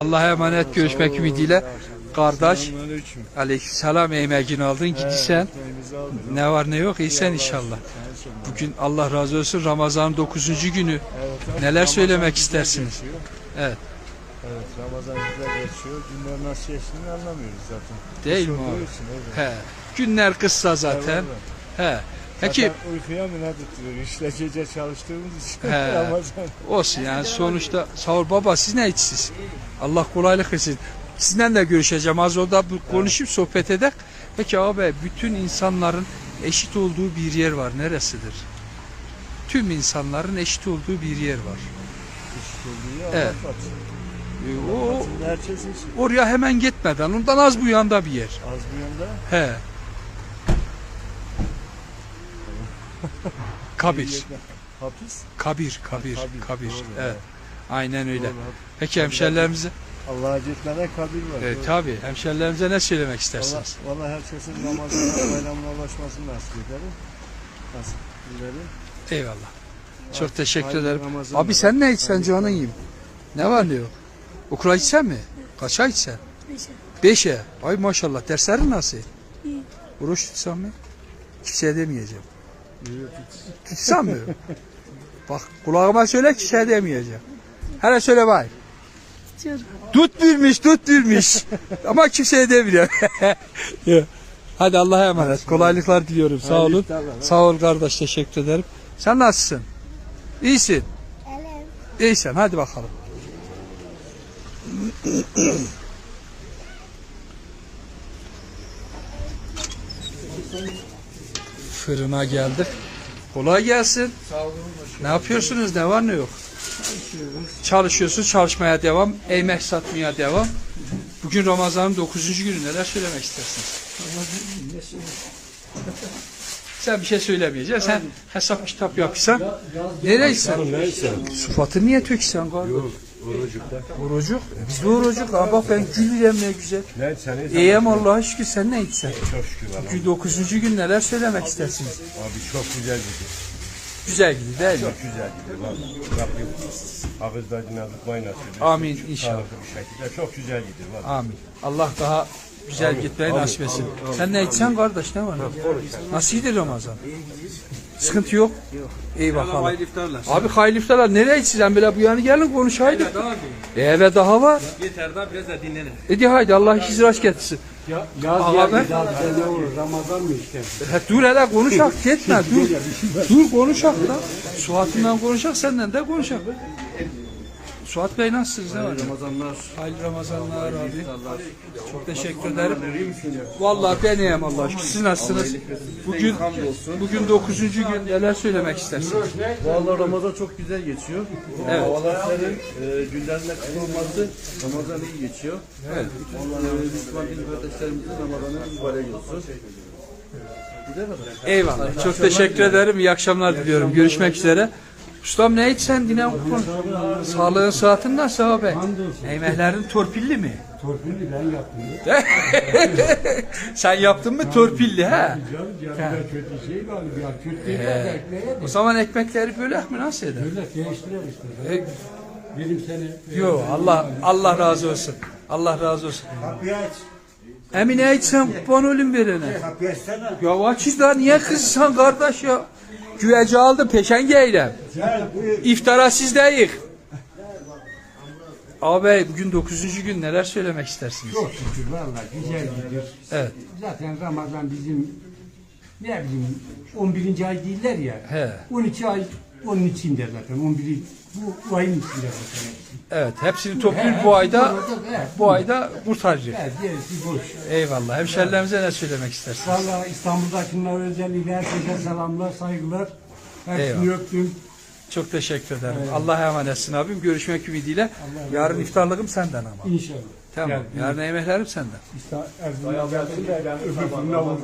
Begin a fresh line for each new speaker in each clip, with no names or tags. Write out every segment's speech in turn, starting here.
Allah'a emanet görüşmek ümidiyle. Kardeş, aleykümselam emeğini aldın
aldık.
Ne var ne yok iyisen inşallah. Bugün Allah razı olsun Ramazan'ın 9. günü. Neler söylemek istersiniz? Evet.
Evet Ramazan güzel geçiyor. Günler nasıl geçtiğini anlamıyoruz zaten.
Değil mi abi? He. Günler kısa zaten. He. Peki
Zaten uykuya mı ne tutuyor? İşte gece çalıştığımız için
He.
Ramazan.
olsun yani sonuçta sağ ol baba siz ne içsiz? Allah kolaylık versin. Sizinle de görüşeceğim. Az orada bu- konuşup sohbet edek. Peki abi bütün insanların eşit olduğu bir yer var. Neresidir? Tüm insanların eşit olduğu bir yer var.
Oluyor,
Evet.
Arafat.
E, O
Herkes için.
oraya hemen gitmeden ondan az bu yanda bir yer.
Az bu yanda.
He. Kabir.
Hapis.
Kabir, kabir,
Kabir,
kabir.
doğru,
Evet. Aynen öyle.
Doğru.
Peki hemşerilerimize,
Allah'a gitmene kabir var.
e,
Doğru.
tabii hemşerilerimize ne söylemek
Valla,
istersiniz?
valla herkesin Ramazan'a bayramına ulaşmasını nasip ederim. Nasip dilerim.
Eyvallah. Çok teşekkür ederim. Abi sen ne içsen canın yiyeyim. Ne var ne yok? Okula gitsen mi? Kaça gitsen?
Beşe.
Beşe. Ay maşallah. Derslerin nasıl?
İyi.
Oruç tutsam mı? Kimseye demeyeceğim.
Yürü,
Tutsam mı? Bak kulağıma söyle kimseye demeyeceğim. Hele söyle bay.
Tutuyorum.
Tut bilmiş, tut bilmiş. Ama kimseye demiyor. Hadi Allah'a emanet. Kolaylıklar diliyorum. Sağ olun. Sağ ol kardeş. Teşekkür ederim. Sen nasılsın? İyisin. İyisin. Hadi bakalım. Fırına geldik. Kolay gelsin. Ne yapıyorsunuz? Ne var ne yok? Çalışıyorsun, çalışmaya devam, emek satmaya devam. Bugün Ramazan'ın 9. günü neler söylemek istersiniz? Sen bir şey söylemeyeceksin. Sen hesap kitap yapsan. Nereysen?
Neyse.
Sıfatı niye töksen kardeş?
Orucukta.
Orucuk. Biz de orucuk. Ha bak ben gülüyorum ne güzel.
Ne sen
İyiyim Allah'a şükür sen ne içsen?
Çok şükür.
Bugün 9. gün neler söylemek istersiniz?
Abi çok güzel gidiyor.
Güzel gidiyor değil mi?
Çok güzel gidiyor valla. Rabbim ağızda dinazlıkmayı nasip etsin.
Amin inşallah.
Sağlıklı bir şekilde çok güzel gidiyor valla.
Amin. Allah daha güzel gitmeyi nasip etsin. Sen ne içsen kardeş ne var? Nasıl gidiyor Ramazan? Sıkıntı yok. İyi bakalım.
Hayırlı iftarlar.
Abi hayırlı iftarlar. Nereye içeceğim böyle bu yana gelin konuşaydık.
Daha
E, eve daha var.
yeter daha biraz da dinlenin.
Hadi haydi Allah işinizi rast getirsin.
Yaz
Ağa
geldi daha ne olur Ramazan mı işte?
He, dur hele konuşak gitme dur. Dur konuşak da. Suat'ından konuşak senden de konuşak. Suat Bey nasılsınız? Ne var?
Ramazanlar.
Hayırlı Ramazanlar abi. Çok teşekkür ederim. Vallahi ben iyiyim Allah şükür. Siz nasılsınız? Bugün bugün 9. gün neler söylemek istersiniz?
Vallahi Ramazan çok güzel geçiyor.
Evet.
Havalar serin, e, günlerin açık olması Ramazan iyi geçiyor.
Evet.
E, Müslüman din kardeşlerimizin Ramazan'ı mübarek olsun. Da kadar.
Eyvallah. Çok teşekkür ederim. İyi akşamlar diliyorum. Görüşmek üzere. Ustam ne içsen dine okun. Sağlığın saatin nasıl abi? Eymeklerin torpilli mi?
Torpilli ben yaptım.
Sen yaptın mı torpilli ha?
Kötü şey var ya kötü değil de ekmeğe de.
O zaman ekmekleri bölek mi nasıl eder?
Böyle değiştirer işte.
E,
Benim seni
Yo Allah Allah razı olsun. Allah razı olsun. Emine içsen kurban ölüm verene. Ya açız da niye kızsan kardeş ya? Güvece aldı peşengeyle. İftara sizdeyiz. Abi bugün 9. gün neler söylemek istersiniz?
çok şükür valla güzel gidiyor.
Evet.
Zaten Ramazan bizim ne bileyim 11. ay değiller ya.
He.
12 ay onun içinde zaten. 11 bu, bu ayın içinde zaten.
Evet hepsini toplayıp bu ayda bu ayda kurtaracak.
Evet, gerisi boş.
Eyvallah. Hemşerilerimize ne söylemek istersiniz?
Valla İstanbul'dakiler özellikle herkese selamlar, saygılar. Hepsini
Eyvallah.
öptüm.
Çok teşekkür ederim. Allah'a emanetsin abim. Görüşmek ümidiyle. Yarın iftarlığım senden ama.
İnşallah.
Tamam. Yarın yemeklerim senden.
İşte Erzurum gelsin de öbür fırına.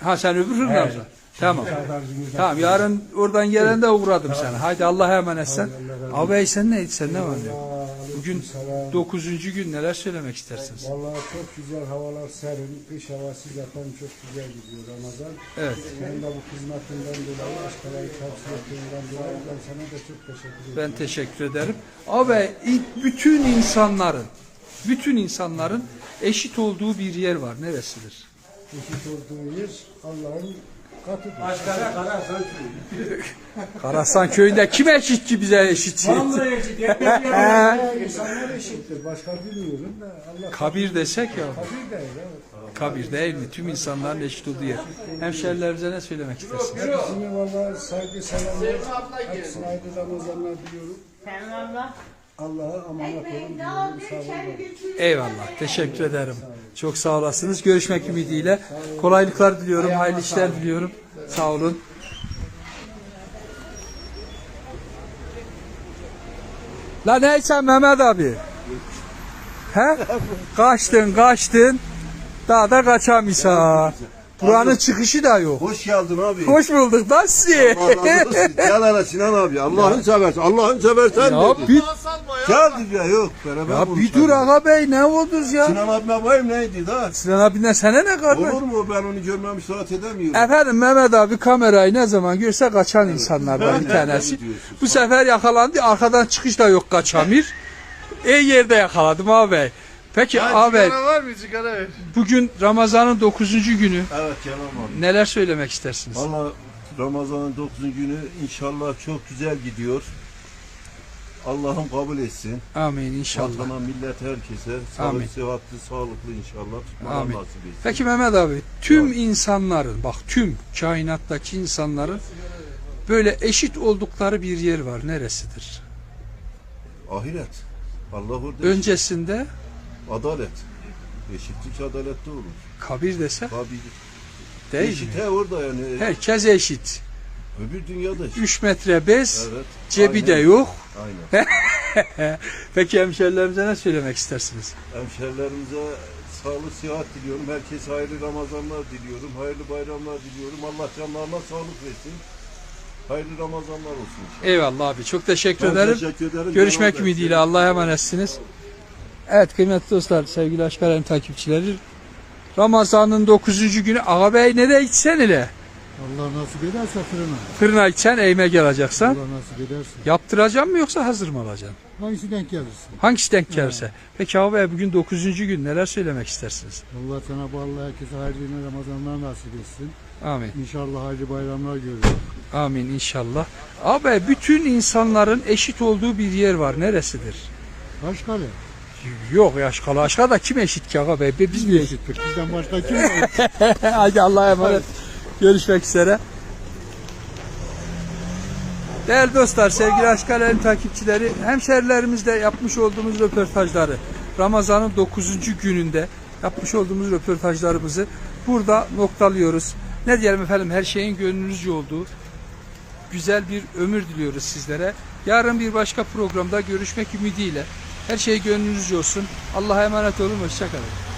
Ha sen öbür fırında mısın? Tamam. Tamam yarın oradan gelen de uğradım sana. Haydi Allah'a emanetsen. Abi sen ne sen ne var ya? Bugün. 9. gün neler söylemek istersiniz?
Vallahi çok güzel havalar serin. Kış havası zaten çok güzel gidiyor Ramazan.
Evet.
Sen de bu hizmetinden dolayı, başkaları tavsiye ettiğinden dolayı ben sana da çok teşekkür ederim.
Ben teşekkür ederim. Abi bütün insanların bütün insanların eşit olduğu bir yer var. Neresidir?
Eşit olduğu yer Allah'ın katıdır.
Başkana kara sen
Karasan köyünde kim eşit ki bize eşit?
Vallahi eşit.
İnsanlar eşittir. Başka bilmiyorum da Allah
Kabir desek ya.
kabir değil. Evet.
Kabir değil mi? Tüm insanların eşit olduğu yer. Hemşerilerimize ne söylemek istersiniz?
Hepsine vallahi saygı selamlar. Hepsine hayırlı Ramazanlar diliyorum. Allah'a emanet olun.
Eyvallah. Teşekkür ederim. Çok sağ olasınız. Görüşmek ümidiyle. Kolaylıklar diliyorum. Hayırlı işler diliyorum. Sağ olun. La neyse Mehmet abi? He? Kaçtın kaçtın. Daha da kaçamıyorsun. Buranın çıkışı da yok.
Hoş geldin abi.
Hoş bulduk sizi.
Allah razı olsun. Gel hele Sinan abi. Allah'ın seversen. Allah'ın seversen.
Ya
dedi.
bir,
Gel ya yok. Beraber
ya bir
konuşalım.
dur ağa bey ne oldunuz ya?
Sinan abime bayım neydi da?
Sinan abinden sana ne kardeş?
Olur mu ben onu görmemiş rahat edemiyorum.
Efendim Mehmet abi kamerayı ne zaman görse kaçan insanlardan bir tanesi. Bu sefer yakalandı. Arkadan çıkış da yok kaçamir. İyi yerde yakaladım abi. Peki abi
var mı sigara ver.
bugün Ramazan'ın 9. günü.
Evet Kenan abi.
Neler söylemek istersiniz?
Valla Ramazan'ın 9. günü inşallah çok güzel gidiyor. Allah'ım kabul etsin.
Amin inşallah.
Vatana, millet, herkese.
Amin.
Sağlık, sıhhatli, sağlıklı inşallah.
Amin. Peki Mehmet abi tüm insanların bak tüm kainattaki insanların böyle eşit oldukları bir yer var. Neresidir?
Ahiret. Allah orada
Öncesinde
Adalet. Eşitlik adalette olur.
kabir dese
Tabii.
değil
Eşit
mi?
he orada yani.
Herkes eşit.
Öbür dünyada eşit.
3 metre bez,
Evet.
cebi
aynen,
de yok.
Aynen.
Peki hemşerilerimize ne söylemek istersiniz?
Hemşerilerimize sağlık, sıhhat diliyorum. Herkese hayırlı Ramazanlar diliyorum. Hayırlı bayramlar diliyorum. Allah canlarına sağlık versin. Hayırlı Ramazanlar olsun. inşallah.
Eyvallah abi. Çok teşekkür
Ben
ederim.
teşekkür ederim.
Görüşmek ümidiyle. Allah'a emanetsiniz. Evet kıymetli dostlar, sevgili Aşkaren takipçileri. Ramazan'ın 9. günü ağabey nereye gitsen ile?
Allah nasip ederse fırına.
Fırına gitsen eğme geleceksen.
Allah nasip ederse.
Yaptıracağım mı yoksa hazır mı alacaksın?
Hangisi denk gelirse.
Hangisi denk gelirse. Peki ağabey bugün 9. gün neler söylemek istersiniz?
Allah Cenab-ı Allah herkese hayırlı Ramazanlar nasip etsin.
Amin.
İnşallah hayırlı bayramlar görürüz.
Amin inşallah. Abi bütün insanların eşit olduğu bir yer var. Neresidir?
Başkale.
Yok ya aşkalı aşkalı da kim eşit ki ağabey? Biz mi eşit?
Bizden başka kim var?
Hadi Allah'a emanet. Görüşmek üzere. Değerli dostlar, sevgili Aşkale'nin takipçileri, hemşerilerimizle yapmış olduğumuz röportajları, Ramazan'ın 9. gününde yapmış olduğumuz röportajlarımızı burada noktalıyoruz. Ne diyelim efendim, her şeyin gönlünüzce olduğu güzel bir ömür diliyoruz sizlere. Yarın bir başka programda görüşmek ümidiyle. Her şey gönlünüzce olsun. Allah'a emanet olun, hoşçakalın.